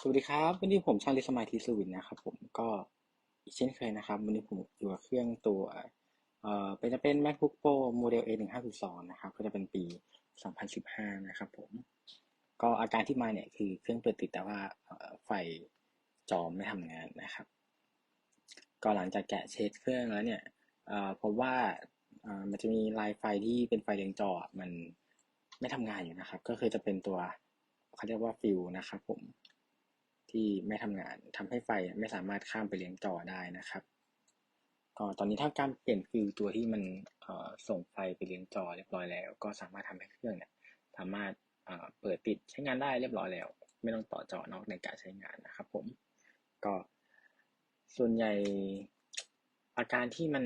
สวัสดีครับ วันนี้ผมช่างลิสมาทีสวินนะครับผมก็อีกเช่นเคยนะครับ วันนี้ผมอยู่กับเครื่องตัวเอ่อเป็นจะเป็น MacBook Pro โมเดล A 1 5 2นะครับ ก็จะเป็นปี 2015 นะครับผม ก็อาการที่มาเนี่ยคือเครื่องเปิดติดแต่ว่าไฟจอไม่ทำงานนะครับ ก็หลังจากแกะเช็คเครื่องแล้วเนี่ยพบว่ามันจะมีลายไฟที่เป็นไฟเลี้ยงจอมันไม่ทำงานอยู่นะครับ ก็คือจะเป็นตัวเขาเรียกว่าฟิลนะครับผม ที่ไม่ทำงานทำให้ไฟไม่สามารถข้ามไปเลี้ยงจอได้นะครับก็ตอนนี้ถ้าการเปลี่ยนฟิลตัวที่มันส่งไฟไปเลี้ยงจอเรียบร้อยแล้ว ก็สามารถทำให้เครื่องเนี่ยสามารถเปิดติดใช้งานได้เรียบร้อยแล้ว ไม่ต้องต่อจอนอกในการใช้งานนะครับผมก็ส่วนใหญ่อาการที่มัน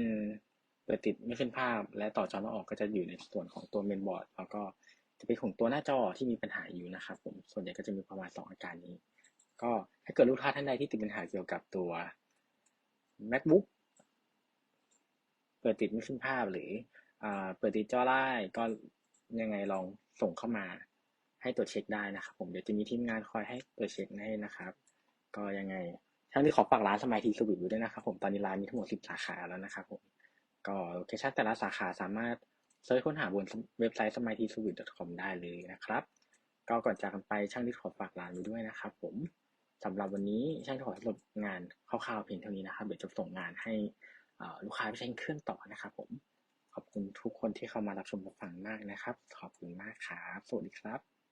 เปิดติดไม่ขึ้นภาพ และต่อจอไม่ออกก็จะอยู่ในส่วนของตัวเมนบอร์ดแล้วก็จะเป็นของตัวหน้าจอที่มีปัญหาอยู่นะครับผมส่วนใหญ่ก็จะมีประมาณ2อาการนี้ ก็ถ้าเกิดลูกค้าท่านใดที่ติดปัญหาเกี่ยวกับตัว macbook เปิดติดไม่ขึ้นภาพหรือเปิดติดจอไล่ก็ยังไงลองส่งเข้ามาให้ตรวจเช็คได้นะครับ ผมเดี๋ยวจะมีทีมงานคอยให้ตรวจเช็คให้นะครับ ก็ยังไงทั้งที่ขอฝากร้านสมัยทีสวิตอยู่ด้วยนะครับผมตอนนี้ร้านมีทั้งหมดสิบสาขาแล้วนะครับผมก็โลเคชั่นแต่ละสาขาสามารถเซิร์ชค้นหาบนเว็บไซต์สมัยทีสวิต .com ได้เลยนะครับ ก็ก่อนจากกันไปช่างที่ขอฝากร้านไว้ด้วยนะครับผม สำหรับวันนี้ช่างขอสรุปงานคร่าวๆเพียงเท่านี้นะครับ เดี๋ยวจะส่งงานให้ลูกค้าไปใช้เครื่องต่อนะครับผม ขอบคุณทุกคนที่เข้ามารับชมรับฟังมากนะครับ ขอบคุณมากครับ สวัสดีครับ